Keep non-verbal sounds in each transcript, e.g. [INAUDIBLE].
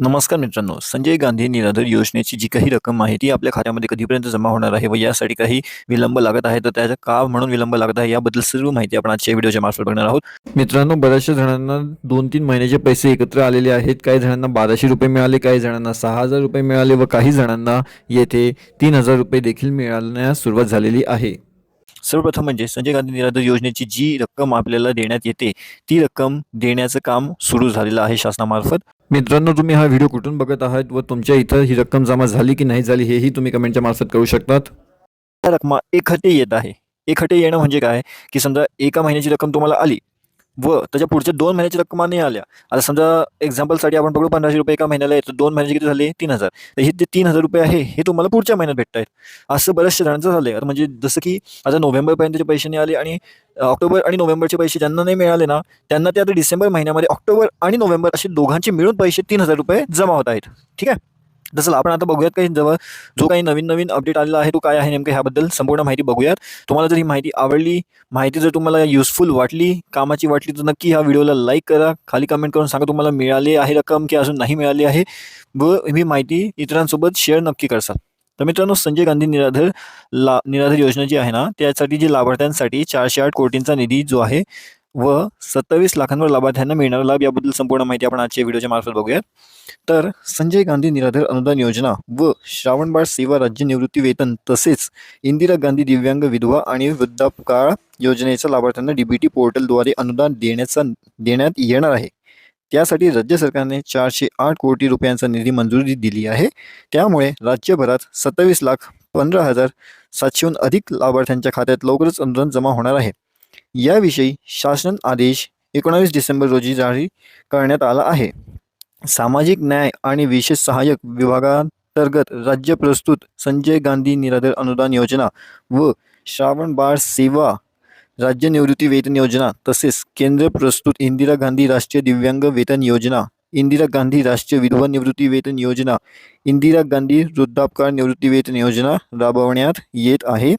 नमस्कार मित्रांनो संजय गांधी निराधार योजनेची जी काही रक्कम आहे ती आपल्या खात्यामध्ये कधीपर्यंत जमा होणार आहे व यासाठी काही विलंब लागत आहे? तर त्याचा का म्हणून विलंब लागत आहे? याबद्दल सर्व माहिती आपण आजच्या व्हिडिओच्या मार्फत बघणार आहोत. मित्रांनो बऱ्याचशा जणांना दोन तीन महिन्याचे पैसे एकत्र आलेले आहेत. काही जणांना बाराशे रुपये मिळाले काही जणांना सहा हजार रुपये मिळाले व काही जणांना येथे तीन हजार रुपये देखील मिळाण्यास सुरुवात झालेली आहे. सर्वप्रथम म्हणजे संजय गांधी निराधार योजनेची जी रक्कम आपल्याला देण्यात येते ती रक्कम देण्याचं काम सुरू झालेलं आहे शासनामार्फत. मित्रांनो तुम्ही हा व्हिडिओ कुठून बघत आहात व तुमच्या इथं ही रक्कम जमा झाली की नाही झाली हेही तुम्ही कमेंटच्या मार्फत करू शकतात. त्या रक्कमा एकखटे येत आहे. एक हटे येणं म्हणजे काय? की समजा एका महिन्याची रक्कम तुम्हाला आली व त्याच्या पुढच्या दोन महिन्याची रक्कम नाही आल्या. आता समजा एक्झाम्पलसाठी आपण बघू पंधराशे रुपये एका महिन्याला येतं दोन महिन्याचे किती झाले? तीन हजार. तर हे जे तीन हजार रुपये आहे हे तुम्हाला पुढच्या महिन्यात भेटत आहेत. असं बऱ्याचशा जणांचं झालं आहे म्हणजे जसं की आता नोव्हेंबरपर्यंतचे पैसे नाही आले आणि ऑक्टोबर आणि नोव्हेंबरचे पैसे ज्यांना नाही मिळाले ना त्यांना ते आता डिसेंबर महिन्यामध्ये ऑक्टोबर आणि नोव्हेंबर असे दोघांचे मिळून पैसे तीन हजार रुपये जमा होत आहेत. ठीक आहे? जसं आपण आता बघूयात काही जवळ जो काही नवीन नवीन अपडेट आलेला आहे तो काय आहे नेमकं ह्याबद्दल संपूर्ण माहिती बघूयात. तुम्हाला जर ही माहिती आवडली माहिती जर तुम्हाला युजफुल वाटली कामाची वाटली तर नक्की ह्या व्हिडिओला लाईक करा. खाली कमेंट करून सांगा तुम्हाला मिळाली आहे रक्कम की अजून नाही मिळाली आहे. व ही माहिती इतरांसोबत शेअर नक्की करसाल. तर मित्रांनो संजय गांधी निराधार ला निराधार योजना जी आहे ना त्यासाठी जी लाभार्थ्यांसाठी चारशे आठ कोटींचा निधी जो आहे व सत्तावीस लाखांवर लाभार्थ्यांना मिळणारा लाभ याबद्दल संपूर्ण माहिती आपण आजच्या व्हिडिओच्या मार्फत बघूया तर संजय गांधी निराधार अनुदान योजना व श्रावणबाळ सेवा राज्य निवृत्ती वेतन तसेच इंदिरा गांधी दिव्यांग विधवा आणि वृद्धापकाळ योजनेच्या लाभार्थ्यांना डीबीटी पोर्टलद्वारे अनुदान देण्याचा देण्यात येणार आहे. त्यासाठी राज्य सरकारने चारशे आठ कोटी रुपयांचा निधी मंजुरी दिली आहे. त्यामुळे राज्यभरात सत्तावीस लाख पंधरा हजार सातशेहून अधिक लाभार्थ्यांच्या खात्यात लवकरच अनुदान जमा होणार आहे. याविषयी शासन आदेश एकोणावीस डिसेंबर रोजी जारी करण्यात आला आहे. सामाजिक न्याय आणि विशेष सहाय्यक विभागांतर्गत राज्य प्रस्तुत संजय गांधी निराधार अनुदान योजना व श्रावण बाळ सेवा राज्य निवृत्ती वेतन योजना तसेच केंद्र प्रस्तुत इंदिरा गांधी राष्ट्रीय दिव्यांग वेतन योजना इंदिरा गांधी राष्ट्रीय विधवा निवृत्ती वेतन योजना इंदिरा गांधी वृद्धापकाळ निवृत्ती वेतन योजना राबवण्यात येत आहे.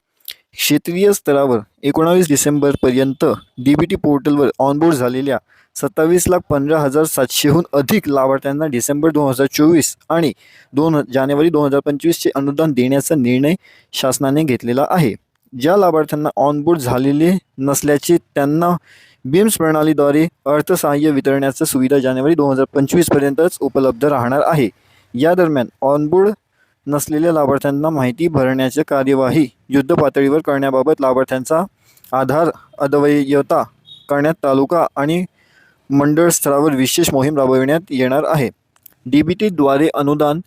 क्षेत्रीय स्तरावर एकोणावीस डिसेंबरपर्यंत डी बी टी पोर्टलवर ऑनबोर्ड झालेल्या सत्तावीस लाख पंधरा हजार सातशेहून अधिक लाभार्थ्यांना डिसेंबर दोन हजार चोवीस आणि दोन जानेवारी दोन हजार पंचवीसचे अनुदान देण्याचा निर्णय शासनाने घेतलेला आहे. ज्या लाभार्थ्यांना ऑनबोर्ड झालेले नसल्याचे त्यांना बीम्स प्रणालीद्वारे अर्थसहाय्य वितरण्याची सुविधा जानेवारी दोन हजार पंचवीसपर्यंतच उपलब्ध राहणार आहे. या दरम्यान ऑनबोर्ड नसलेल्या लाभार्थ्यांना माहिती भरण्याची कार्यवाही युद्धपातळीवर करण्याबाबत लाभार्थ्यांचा आधार अद्वयता करण्यात तालुका आणि मंडळ स्तरावर विशेष मोहीम राबविण्यात येणार आहे. डी बी टीद्वारे अनुदान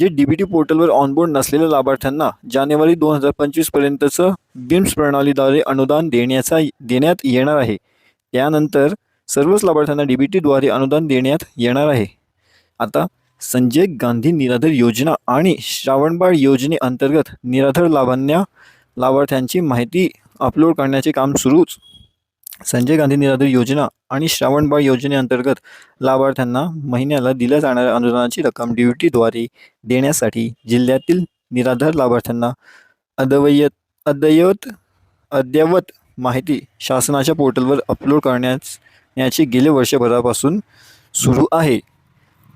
जे डी बी टी पोर्टलवर ऑनबोर्ड नसलेल्या लाभार्थ्यांना जानेवारी दोन हजार पंचवीसपर्यंतचं बिम्स प्रणालीद्वारे अनुदान देण्याचा देण्यात येणार आहे. त्यानंतर सर्वच लाभार्थ्यांना डी बी टीद्वारे अनुदान देण्यात येणार आहे. आता संजय गांधी निराधार योजना आणि श्रावणबाळ योजनेअंतर्गत निराधार लाभांना लाभार्थ्यांची माहिती अपलोड करण्याचे काम सुरूच. संजय गांधी निराधार योजना आणि श्रावणबाळ योजनेअंतर्गत लाभार्थ्यांना महिन्याला दिल्या जाणाऱ्या अनुदानाची रक्कम ड्युटीद्वारे देण्यासाठी जिल्ह्यातील निराधार लाभार्थ्यांना अद्यवयत अद्ययत अद्ययावत माहिती शासनाच्या पोर्टलवर अपलोड करण्यास याची गेल्या वर्षभरापासून सुरू आहे.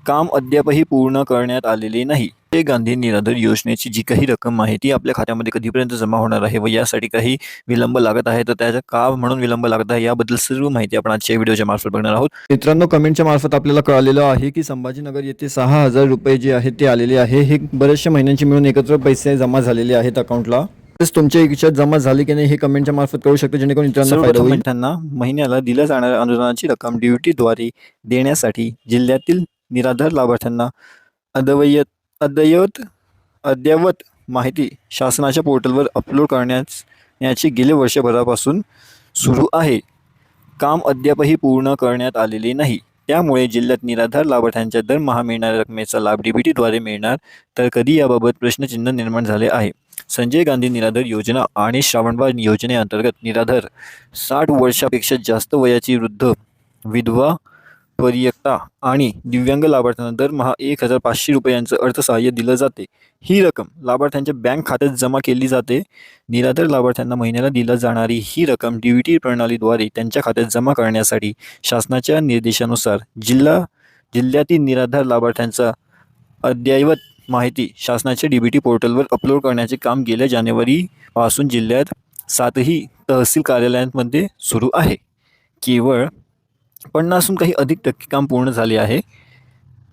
काम अद्यापही पूर्ण करण्यात आलेले नाही. ते गांधी निराधार योजनेची जी काही रक्कम आहे ती आपल्या खात्यामध्ये कधीपर्यंत जमा होणार आहे व यासाठी काही विलंब लागत आहे? तर त्याचा का म्हणून विलंब लागत आहे? याबद्दल सर्व माहिती आपण आजच्या व्हिडिओच्या मार्फत बघणार आहोत. मित्रांनो कमेंटच्या मार्फत आपल्याला कळालेलं आहे की संभाजीनगर येथे सहा हजार रुपये जे आहेत ते आलेले आहे. हे बऱ्याचशा महिन्यांचे मिळून एकत्र पैसे जमा झालेले आहेत अकाउंटला. तसेच तुमच्या इच्छा जमा झाली की नाही हे कमेंटच्या मार्फत कळू शकतो. जेणेकरून इतरांना फायदा होईल. त्यांना महिन्याला दिल्या जाणाऱ्या अनुदानाची रक्कम ड्युटीद्वारे देण्यासाठी जिल्ह्यातील निराधार लाभार्थ्यांना अद्यवयत अद्ययावत अद्ययावत माहिती शासनाच्या पोर्टलवर अपलोड करण्यास याची गेले वर्षभरापासून सुरू आहे. काम अद्यापही पूर्ण करण्यात आलेले नाही. त्यामुळे जिल्ह्यात निराधार लाभार्थ्यांच्या दरमहा मिळणाऱ्या रकमेचा लाभ डीबीटीद्वारे मिळणार तर कधी याबाबत प्रश्नचिन्ह निर्माण झाले आहे? संजय गांधी निराधार योजना आणि श्रावणबाळ योजनेअंतर्गत निराधार साठ वर्षापेक्षा जास्त वयाची वृद्ध विधवा परियक्ता आणि दिव्यांग लाभार्थ्यांना दरमहा एक हजार पाचशे रुपयांचं अर्थसहाय्य दिलं जाते. ही रक्कम लाभार्थ्यांच्या बँक खात्यात जमा केली जाते. निराधार लाभार्थ्यांना महिन्याला दिला जाणारी ही रक्कम डी व्ही टी प्रणालीद्वारे त्यांच्या खात्यात जमा करण्यासाठी शासनाच्या निर्देशानुसार जिल्हा जिल्ह्यातील निराधार लाभार्थ्यांचा अद्ययावत माहिती शासनाच्या डी बी टी पोर्टलवर अपलोड करण्याचे काम गेल्या जानेवारीपासून जिल्ह्यात सातही तहसील कार्यालयांमध्ये सुरू आहे. केवळ पन्नासहून काही अधिक टक्के काम पूर्ण झाले आहे.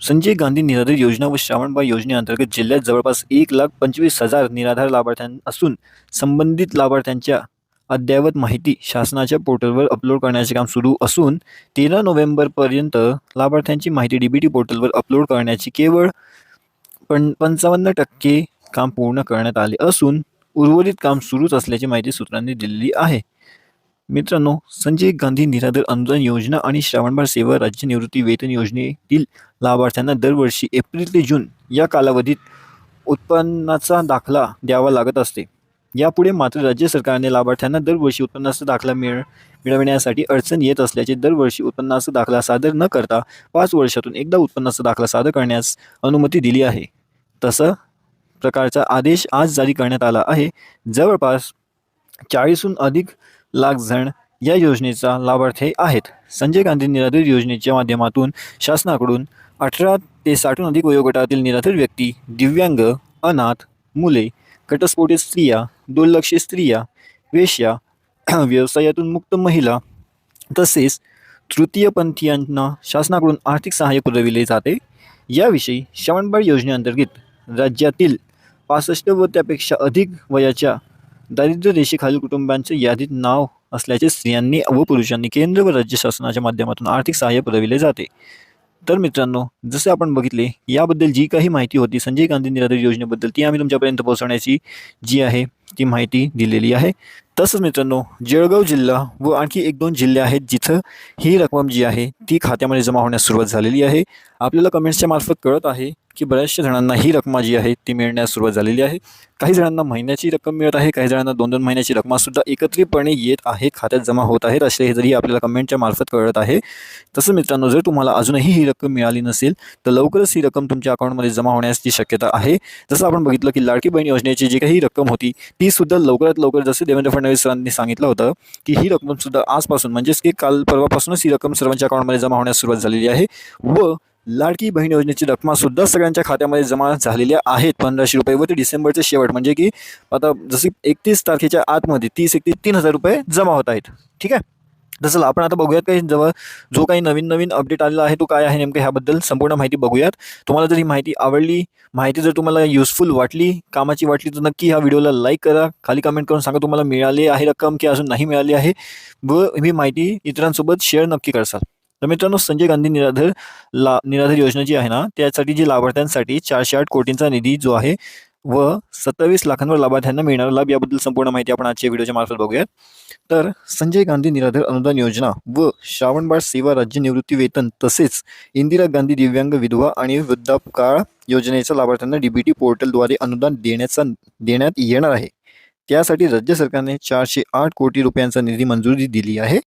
संजय गांधी निराधार योजना व श्रावणबाई योजनेअंतर्गत जिल्ह्यात जवळपास एक लाख पंचवीस हजार निराधार लाभार्थ्यां असून संबंधित लाभार्थ्यांच्या अद्ययावत माहिती शासनाच्या पोर्टलवर अपलोड करण्याचे काम सुरू असून तेरा नोव्हेंबरपर्यंत लाभार्थ्यांची माहिती डी बी टी पोर्टलवर अपलोड करण्याची केवळ पण पंचावन्न टक्के काम पूर्ण करण्यात आले असून उर्वरित काम सुरूच असल्याची माहिती सूत्रांनी दिलेली आहे. मित्रांनो संजय गांधी निराधार अनुदान योजना आणि श्रावणबाळ सेवा राज्य निवृत्ती वेतन योजनेतील लाभार्थ्यांना दरवर्षी एप्रिल ते जून या कालावधीत उत्पन्नाचा दाखला द्यावा लागत असते. यापुढे मात्र राज्य सरकारने लाभार्थ्यांना दरवर्षी उत्पन्नाचा दाखला मिळ मिळविण्यासाठी अडचण येत असल्याचे दरवर्षी उत्पन्नाचा दाखला सादर न करता पाच वर्षातून एकदा उत्पन्नाचा दाखला सादर करण्यास अनुमती दिली आहे. तसं प्रकारचा आदेश आज जारी करण्यात आला आहे. जवळपास चाळीसहून अधिक लाख जण या योजनेचा लाभार्थी आहेत. संजय गांधी निराधार योजनेच्या माध्यमातून शासनाकडून अठरा ते साठहून अधिक वयोगटातील निराधार व्यक्ती दिव्यांग अनाथ मुले घटस्फोटित स्त्रिया दुर्लक्षित स्त्रिया वेश्या [CLEARS THROAT] व्यवसायातून मुक्त महिला तसेच तृतीयपंथीयांना शासनाकडून आर्थिक सहाय्य पुरविले जाते. याविषयी श्रवणबाळ योजनेअंतर्गत राज्यातील पासष्ट व त्यापेक्षा अधिक वयाच्या दारिद्र्य रेषेखालील कुटुंबांच्या यादीत नाव असल्याचे स्त्रियांनी व पुरुषांनी केंद्र व राज्य शासनाच्या माध्यमातून आर्थिक सहाय्य पुरविले जाते. तर मित्रांनो जसे आपण बघितले याबद्दल जी काही माहिती होती संजय गांधी निराधार योजनेबद्दल ती आम्ही तुमच्यापर्यंत पोहोचवण्याची जी आहे ती माहिती दिलेली आहे. तसंच मित्रांनो जळगाव जिल्हा व आणखी एक दोन जिल्हे आहेत जिथं ही रक्कम जी आहे ती खात्यामध्ये जमा होण्यास सुरुवात झालेली आहे. आपल्याला कमेंट्सच्या मार्फत कळत आहे की बऱ्याचशा जणांना ही रक्कम जी आहे ती मिळण्यास सुरुवात झालेली आहे. काही जणांना महिन्याची रक्कम मिळत आहे काही जणांना दोन दोन महिन्याची रक्कमसुद्धा एकत्रितपणे येत आहे खात्यात जमा होत आहेत असे हे जरी आपल्याला कमेंटच्या मार्फत कळत आहे. तसं मित्रांनो जर तुम्हाला अजूनही ही रक्कम मिळाली नसेल तर लवकरच ही रक्कम तुमच्या अकाउंटमध्ये जमा होण्याची शक्यता आहे. जसं आपण बघितलं की लाडकी बहीण योजनेची जी काही रक्कम होती ती सुद्धा लवकरात लवकर जसे देवेंद्र फडणवीस सरांनी सांगितलं होतं की ही रक्कमसुद्धा आजपासून म्हणजेच की काल परवापासूनच ही रक्कम सर्वांच्या अकाउंटमध्ये जमा होण्यास सुरुवात झालेली आहे व लाडकी बहीण योजनेची रक्कम सुद्धा सगळ्यांच्या खात्यामध्ये जमा झालेल्या आहेत. पंधराशे रुपये व ते डिसेंबरचे शेवट. म्हणजे की आता जशी एकतीस तारखेच्या आतमध्ये तीस एकतीस तीन हजार रुपये जमा होत आहेत. ठीक आहे? तसं आपण आता बघूयात काही जवळ जो काही नवीन नवीन अपडेट आलेला आहे तो काय आहे नेमकं ह्याबद्दल संपूर्ण माहिती बघूयात. तुम्हाला जर ही माहिती आवडली माहिती जर तुम्हाला युजफुल वाटली कामाची वाटली तर नक्की ह्या व्हिडिओला लाईक करा. खाली कमेंट करून सांगा तुम्हाला मिळाली आहे रक्कम की अजून नाही मिळाली आहे. व ही माहिती इतरांसोबत शेअर नक्की करसाल. तर मित्रांनो संजय गांधी निराधार ला निराधार योजना जी आहे ना त्यासाठी जी लाभार्थ्यांसाठी चारशे आठ कोटींचा निधी जो आहे व सत्तावीस लाखांवर लाभार्थ्यांना मिळणारा लाभ याबद्दल संपूर्ण माहिती आपण आजच्या व्हिडिओच्या मार्फत बघूयात. तर संजय गांधी निराधार अनुदान योजना व श्रावणबाळ सेवा राज्य निवृत्ती वेतन तसेच इंदिरा गांधी दिव्यांग विधवा आणि वृद्धापकाळ योजनेच्या लाभार्थ्यांना डीबीटी पोर्टलद्वारे अनुदान देण्याचा देण्यात येणार आहे. त्यासाठी राज्य सरकारने चारशे आठ कोटी रुपयांचा निधी मंजुरी दिली आहे.